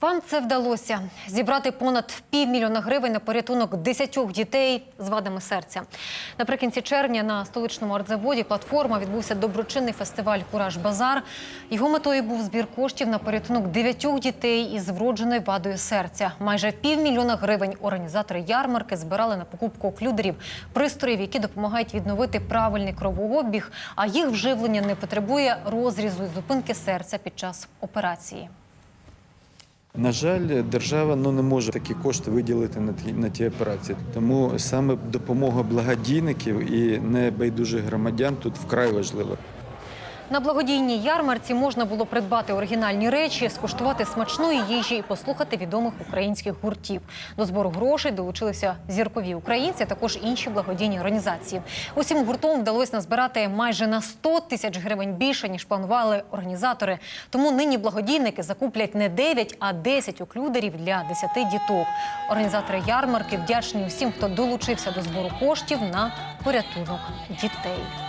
Вам це вдалося зібрати понад півмільйона гривень на порятунок десятьох дітей з вадами серця. Наприкінці червня на столичному артзаводі платформа відбувся доброчинний фестиваль Кураж Базар. Його метою був збір коштів на порятунок дев'ятьох дітей із вродженою вадою серця. Майже півмільйона гривень організатори ярмарки збирали на покупку оклюдерів, пристроїв, які допомагають відновити правильний кровообіг, а їх вживлення не потребує розрізу і зупинки серця під час операції. На жаль, держава ну, не може такі кошти виділити на ті, на ті операції. Тому саме допомога благодійників і небайдужих громадян тут вкрай важлива. На благодійній ярмарці можна було придбати оригінальні речі, скуштувати смачної їжі і послухати відомих українських гуртів. До збору грошей долучилися зіркові українці, а також інші благодійні організації. Усім гуртом вдалося назбирати майже на 100 тисяч гривень більше ніж планували організатори. Тому нині благодійники закуплять не 9, а 10 оклюдерів для 10 діток. Організатори ярмарки вдячні усім, хто долучився до збору коштів на порятунок дітей.